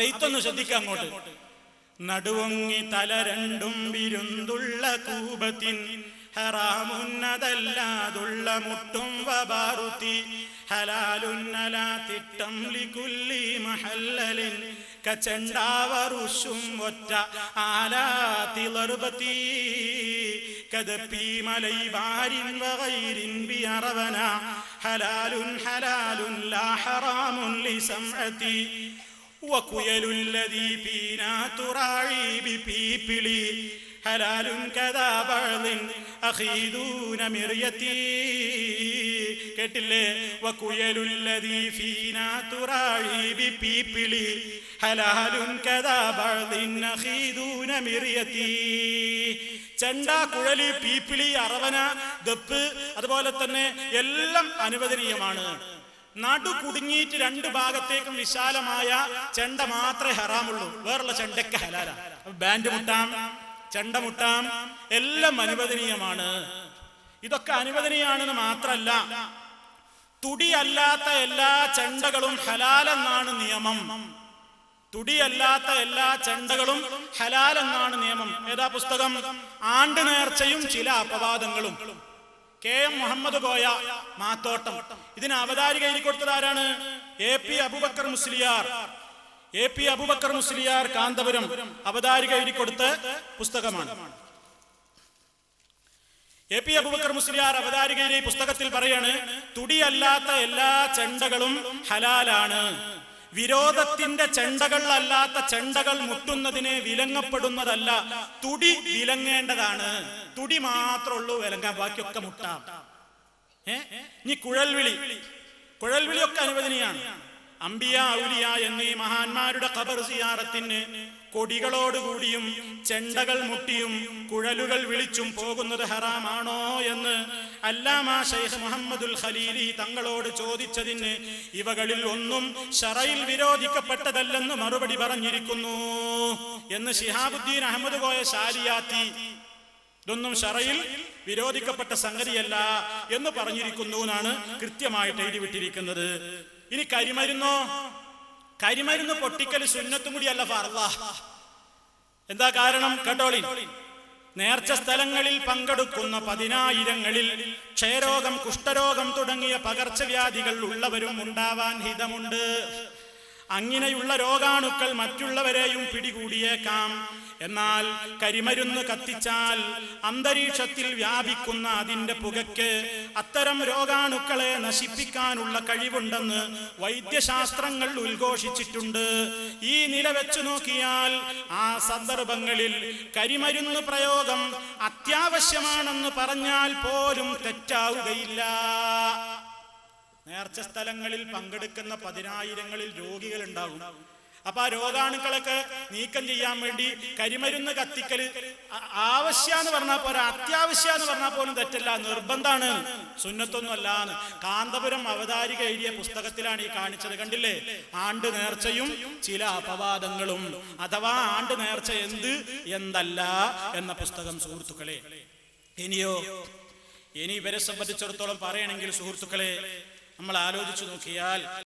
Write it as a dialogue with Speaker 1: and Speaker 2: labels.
Speaker 1: പെയ്ത്തൊന്ന് ശ്രദ്ധിക്കാം അങ്ങോട്ട്. നടുവങ്ങി തല രണ്ടും വിരുന്തുള്ള കൂപത്തിൻ ഹറാമുന്നതല്ലാതുള്ള മുട്ടും വബാറുത്തി ഹലാലുന്നലാ തിട്ടം ലികുല്ലി മഹല്ലലിൻ കച്ചണ്ടാവറുഷും ഒറ്റ ആലാത്തി ലറുബത്തി കദപ്പി മലൈ വഗൈരിൻ ബിയറവന ഹലാലുൻ ഹലാലുൻ ലാ ഹറാമുൻ ലിസംഅതി وكيل الذي فينا تراعي ببيبلي حلال كذا بعض أخيدون مريتي കേട്ടില്ലേ വക്കുയലുല്ലതി ഫീനാ തുറാഴി ബിപീപ്പിളി ഹലാലുൻ കദാ ബഅദിൻ അഖീദൂന മിറിയതി ചെണ്ട കുഴലി പീപ്പിളി അറവന ദപ്പ് അതുപോലെ തന്നെ എല്ലാം അനുവദനീയമാണ് നടു കുടുങ്ങിയിട്ട് രണ്ട് ഭാഗത്തേക്കും വിശാലമായ ചെണ്ട മാത്രമേ ഹറാമുള്ളൂ. വേറുള്ള ചെണ്ടയ്ക്ക് ഹലാല. ബാൻഡ് മുട്ടാം ചെണ്ട മുട്ടാം എല്ലാം അനുവദനീയമാണ്. ഇതൊക്കെ അനുവദനീയാണെന്ന് മാത്രല്ല തുടിയല്ലാത്ത എല്ലാ ചെണ്ടകളും ഹലാലെന്നാണ് നിയമം. തുടിയല്ലാത്ത എല്ലാ ചെണ്ടകളും ഹലാലെന്നാണ് നിയമം. ഏതാ പുസ്തകം? ആണ്ട് നേർച്ചയും ചില അപവാദങ്ങളും. K M Muhammad Koya Mathottam. ഇതിന് അവതാരിക എഴുതി കൊടുത്തത് ആരാണ്? A P Abubakar Musliyar. A P Abubakar Musliyar Kanthapuram അവതാരിക എഴുതി കൊടുത്ത പുസ്തകമാണ്. എ പി അബുബക്കർ മുസ്ലിയാർ അവതാരികയിലെ പുസ്തകത്തിൽ പറയാണ് തുടിയല്ലാത്ത എല്ലാ ചെണ്ടകളും ഹലാലാണ്. വിരോധത്തിന്റെ ചെണ്ടകളിലല്ലാത്ത ചെണ്ടകൾ മുട്ടുന്നതിന് വിലങ്ങപ്പെടുന്നതല്ല തുടി വിലങ്ങേണ്ടതാണ്. തുടി മാത്രമുള്ളൂ വിലങ്ങാൻ ബാക്കിയൊക്കെ മുട്ടാം. ഏ? ഇനി കുഴൽവിളി. കുഴൽവിളിയൊക്കെ അനുവദനീയാണ്. അംബിയ ഔലിയ എന്നീ മഹാന്മാരുടെ ഖബർ സിയാറത്തിന് കൊടികളോടുകൂടിയും ചെണ്ടകൾ മുട്ടിയും കുഴലുകൾ വിളിച്ചും പോകുന്നത് ഹറാമാണോ എന്ന് അല്ലാമ ഷെയ്ഖ് മുഹമ്മദുൽ ഖലീലി തങ്ങളോട് ചോദിച്ചതിന് ഇവകളിൽ ഒന്നും ഷറയിൽ വിരോധിക്കപ്പെട്ടതല്ലെന്ന് മറുപടി പറഞ്ഞിരിക്കുന്നു എന്ന് ഷിഹാബുദ്ദീൻ അഹമ്മദ് കോയ ശാലിയാത്തി ഇതൊന്നും ഷറയിൽ വിരോധിക്കപ്പെട്ട സംഗതിയല്ല എന്ന് പറഞ്ഞിരിക്കുന്നു എന്നാണ് കൃത്യമായിട്ട് എഴുതി വിട്ടിരിക്കുന്നത് ഇനി കരിമരുന്നോ? കരിമരുന്ന് പൊട്ടിക്കൽ സുന്നത്തും കൂടിയല്ല ഫർള എന്താ കാരണം കേട്ടോളി നേർച്ച സ്ഥലങ്ങളിൽ പങ്കെടുക്കുന്ന പതിനായിരങ്ങളിൽ ക്ഷയരോഗം കുഷ്ഠരോഗം തുടങ്ങിയ പകർച്ചവ്യാധികൾ ഉള്ളവരും ഉണ്ടാവാൻ ഹിതമുണ്ട്. അങ്ങനെയുള്ള രോഗാണുക്കൾ മറ്റുള്ളവരെയും പിടികൂടിയേക്കാം. എന്നാൽ കരിമരുന്ന് കത്തിച്ചാൽ അന്തരീക്ഷത്തിൽ വ്യാപിക്കുന്ന അതിന്റെ പുകയ്ക്ക് അത്തരം രോഗാണുക്കളെ നശിപ്പിക്കാനുള്ള കഴിവുണ്ടെന്ന് വൈദ്യശാസ്ത്രങ്ങൾ ഉദ്ഘോഷിച്ചിട്ടുണ്ട്. ഈ നില വെച്ചു നോക്കിയാൽ ആ സന്ദർഭങ്ങളിൽ കരിമരുന്ന് പ്രയോഗം അത്യാവശ്യമാണെന്ന് പറഞ്ഞാൽ പോലും തെറ്റാവുകയില്ല. നേർച്ച സ്ഥലങ്ങളിൽ പങ്കെടുക്കുന്ന പതിനായിരങ്ങളിൽ രോഗികൾ ഉണ്ടാകും അപ്പൊ ആ രോഗാണുക്കളൊക്കെ നീക്കം ചെയ്യാൻ വേണ്ടി കരിമരുന്ന് കത്തിക്കൽ ആവശ്യ എന്ന് പറഞ്ഞാൽ പോരാ അത്യാവശ്യാന്ന് പറഞ്ഞാൽ പോലും തെറ്റല്ല നിർബന്ധാണ്. സുന്നത്തൊന്നും അല്ലാന്ന്. കാന്തപുരം അവതാരിക എഴുതിയ പുസ്തകത്തിലാണ് ഈ കാണിച്ചത് കണ്ടില്ലേ? ആണ്ട് നേർച്ചയും ചില അപവാദങ്ങളും. അഥവാ ആണ്ട് നേർച്ച എന്ത്? എന്തല്ല എന്ന പുസ്തകം സുഹൃത്തുക്കളെ. ഇനിയോ? ഇനി ഇവരെ സംബന്ധിച്ചിടത്തോളം പറയണമെങ്കിൽ സുഹൃത്തുക്കളെ നമ്മൾ ആലോചിച്ചു നോക്കിയാൽ